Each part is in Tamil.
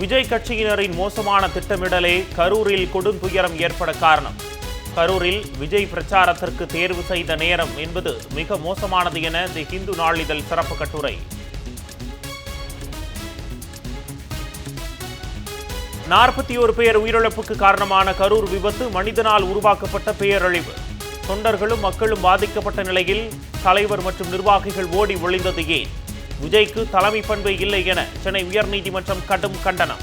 விஜய் கட்சியினரின் மோசமான திட்டமிடலே கரூரில் கொடுந்துயரம் ஏற்பட காரணம். கரூரில் விஜய் பிரச்சாரத்திற்கு தேர்வு செய்த நேரம் என்பது மிக மோசமானது என தி ஹிந்து நாளிதழ் சிறப்பு கட்டுரை. நாற்பத்தி ஒரு பேர் உயிரிழப்புக்கு காரணமான கரூர் விபத்து மனிதனால் உருவாக்கப்பட்ட பேரழிவு. தொண்டர்களும் மக்களும் பாதிக்கப்பட்ட நிலையில் தலைவர் மற்றும் நிர்வாகிகள் ஓடி ஒளிந்தது ஏன்? விஜய்க்கு தலைமை பண்பு இல்லை என சென்னை உயர்நீதிமன்றம் கடும் கண்டனம்.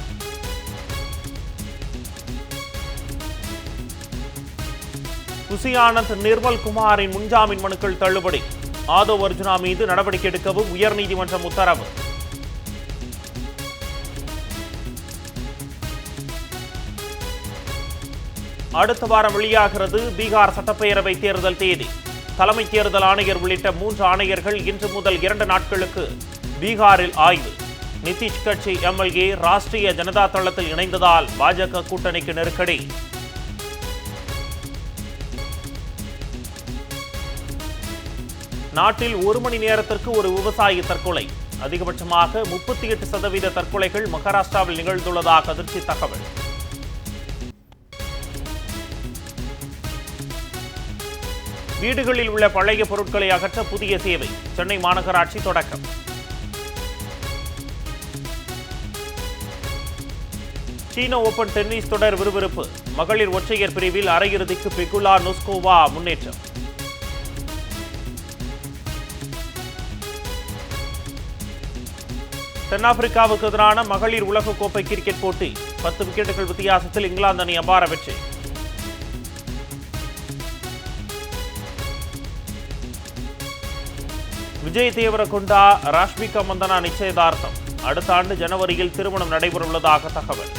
குசி ஆனந்த் நிர்மல் குமாரின் முன்ஜாமீன் மனுக்கள் தள்ளுபடி. ஆதவ் அர்ஜுனா மீது நடவடிக்கை எடுக்கவும் உயர்நீதிமன்றம் உத்தரவு. அடுத்த வாரம் வெளியாகிறது பீகார் சட்டப்பேரவை தேர்தல் தேதி. தலைமை தேர்தல் ஆணையர் உள்ளிட்ட மூன்று ஆணையர்கள் இன்று முதல் இரண்டு நாட்களுக்கு பீகாரில் ஆய்வு. நிதிஷ் கட்சி எம்எல்ஏ ராஷ்டிரிய ஜனதா தளத்தில் இணைந்ததால் பாஜக கூட்டணிக்கு நெருக்கடி. நாட்டில் ஒரு மணி நேரத்திற்கு ஒரு விவசாயி தற்கொலை. அதிகபட்சமாக முப்பத்தி எட்டு சதவீத தற்கொலைகள் மகாராஷ்டிராவில் நிகழ்ந்துள்ளதாக அதிர்ச்சி தகவல். வீடுகளில் உள்ள பழைய பொருட்களை அகற்ற புதிய சேவை. சென்னை மாநகராட்சி தொடக்கம். சீன ஓபன் டென்னிஸ் தொடர் விறுவிறுப்பு. மகளிர் ஒற்றையர் பிரிவில் அரையிறுதிக்கு பெகுலா நுஸ்கோவா முன்னேற்றம். தென்னாப்பிரிக்காவுக்கு எதிரான மகளிர் உலகக்கோப்பை கிரிக்கெட் போட்டி. பத்து விக்கெட்டுகள் வித்தியாசத்தில் இங்கிலாந்து அணி அபார வெற்றி. விஜய் தேவரகுண்டா ராஷ்மிகா மந்தனா நிச்சயதார்த்தம். அடுத்த ஆண்டு ஜனவரியில் திருமணம் நடைபெறவுள்ளதாக தகவல்.